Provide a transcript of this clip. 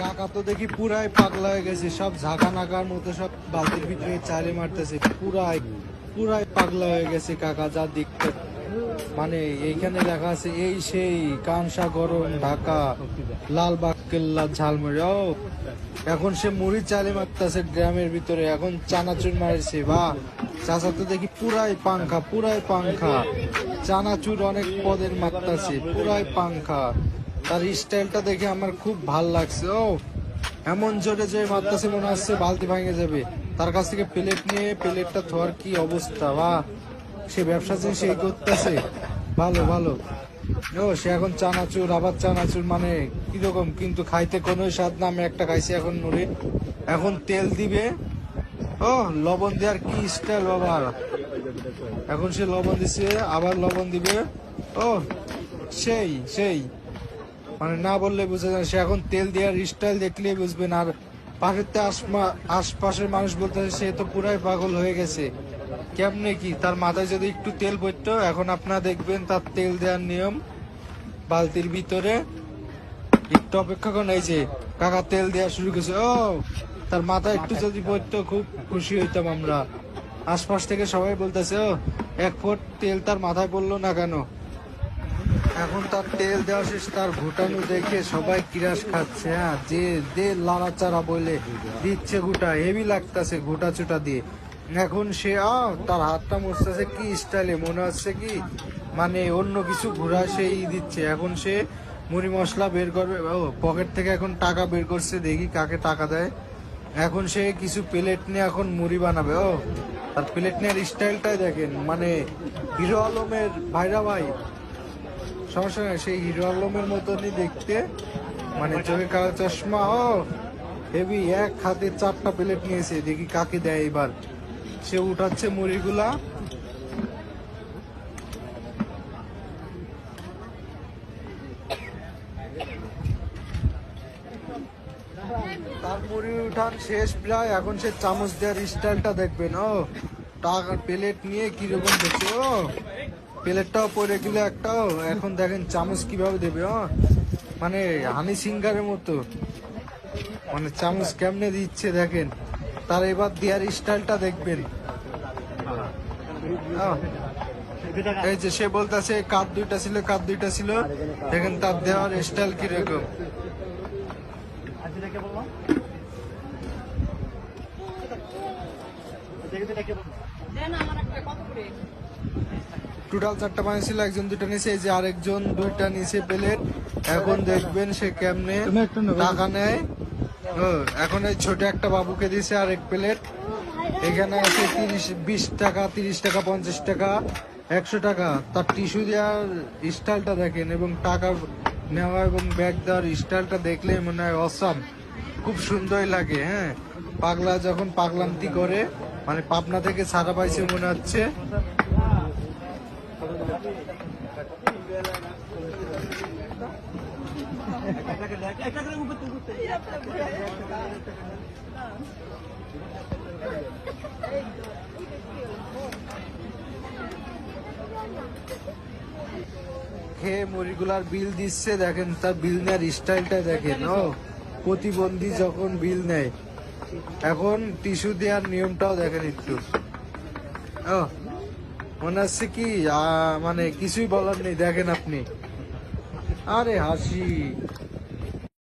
কাকা তো দেখি পুরাই পাগলা হয়ে গেছে। সব ঝাঁকা নাকার মতো সব বালতির ভিতরে চালে মারতেছে। পুরাই পুরাই পাগলা হয়ে গেছে কাকা, যা দেখতে। মানে এইখানে লেখা আছে, এই সেই কানসা গরম ঢাকা লালবাগ কেল্লা ঝালমুড়ি। ও, এখন সে মুড়ি চালে মারতেছে গ্রামের ভিতরে। এখন চানাচুর মারছে, বা, চাচা তো দেখি পুরাই পাংখা পুরাই পাংখা। চানাচুর অনেক পদের মারতেছে, পুরাই পাংখা। তার স্টাইলটা দেখে আমার খুব ভালো লাগছে। ও, এমন জোরে যে মারতেছে মনে হচ্ছে বালতি ভাঙে যাবে। তার কাছ থেকে প্লেট নিয়ে প্লেটটা ধোয়ার কি অবস্থা? বা, সে ব্যবসা যে সেই করতেছে? ভালো ভালো। ও, সে এখন চানাচুর, আবার চানাচুর মানে কীরকম? কিন্তু খাইতে কোনো স্বাদ না, আমি একটা খাইছি এখন নুরে। এখন তেল দিবে। ও, লবণ দেওয়ার কি স্টাইল বাবা। এখন সে লবণ দিছে, আবার লবণ দিবে। ও, সেই সেই। মানে না বললে বুঝে যায়। সে এখন তেল দেওয়ার স্টাইল দেখলেই বুঝবেন আর পাশের তো আসমা- আশপাশের মানুষ বলতে সে তো পুরাই পাগল হয়ে গেছে। কেমনে কি? তার মাথায় যদি একটু তেল পড়তো, এখন আপনারা দেখবেন তার তেল দেওয়ার নিয়ম বালতির ভিতরে। একটু অপেক্ষা করেন, এই যে কাকা তেল দেওয়া শুরু করেছে। ও, তার মাথায় একটু যদি পড়তো, খুব খুশি হইতাম আমরা। আশপাশ থেকে সবাই বলতেছে, ও, এক ফুট তেল তার মাথায় পড়ল না কেন? এখন তার তেল দেওয়া শেষ, তার ঘুটানো দেখে সবাই কিরাস খাচ্ছে হ্যাঁ? যে দে লাড়াচাড়া বলে দিচ্ছে ঘুটা, হেভি লাগতাছে ঘুটা চুটা দিয়ে। এখন সে তার হাতটা মরতেছে কি স্টাইলে, মনে হচ্ছে কি মানে অন্য কিছু ঘোরা সেই দিচ্ছে। এখন সে মুড়ি মশলা বের করবে, ও, পকেট থেকে এখন টাকা বের করছে, দেখি কাকে টাকা দেয়। এখন সে কিছু প্লেট নিয়ে এখন মুড়ি বানাবে, ও। তার প্লেট নেওয়ার স্টাইলটাই দেখেন মানে হিরো আলমের ভাইরা ভাই সমস্যা নাই, সেই হিরো আলমের মতনই দেখতে। মানে চোখে কালো চশমা, ও, হেভি, এক হাতে চারটা প্লেট নিয়েছে, দেখি কাকে দেয় এবার। সে উঠাচ্ছে মুড়িগুলা। তার মুড়ি উঠান শেষ প্রায়, এখন সে চামচ দেওয়ার স্টাইলটা দেখবেন, ও। টাকার প্লেট নিয়ে কীরকম দেখছে, ও। প্লেটটাও পরে গেলে একটাও, এখন দেখেন চামচ কীভাবে দেবে মানে হানি সিঙ্গারের মতো। মানে চামচ কেমনে দিচ্ছে দেখেন। তার এবার দেওয়ার স্টাইলটা দেখবেন। এই যে সে বলতেছে কাপ দুইটা ছিল কাপ দুইটা ছিল। দেখেন তার দেওয়ার স্টাইল কীরকম। টোটাল চারটা পানি ছিল একজন দুইটা নিচে এই যে আরেকজন দুইটা নিচে প্লেট। এখন দেখবেন সে কেমনে টাকা নেয়। ও এখন এই ছোট একটা বাবুকে দিছে আর এক প্লেট। এখানে আছে তিরিশ বিশ টাকা তিরিশ টাকা পঞ্চাশ টাকা একশো টাকা। তার টিস্যু দেওয়ার স্টাইলটা দেখেন এবং টাকা নেওয়া এবং ব্যাগ দেওয়ার স্টাইলটা দেখলে মনে হয় অসাম। খুব সুন্দরই লাগে হ্যাঁ। পাগলা যখন পাগলান্তি করে মানে পাবনা থেকে ছাড়া পাইছে মনে হচ্ছে। খেয়ে মুড়িগুলার বিল দিচ্ছে, দেখেন তার বিল নেওয়ার স্টাইলটা দেখেন, ও। প্রতিবন্ধী যখন বিল নেয়, এখন টিস্যু দেওয়ার নিয়মটাও দেখেন একটু। ও মনে হচ্ছে কি মানে কিছুই বলার নেই দেখেন আপনি। আরে হাসি।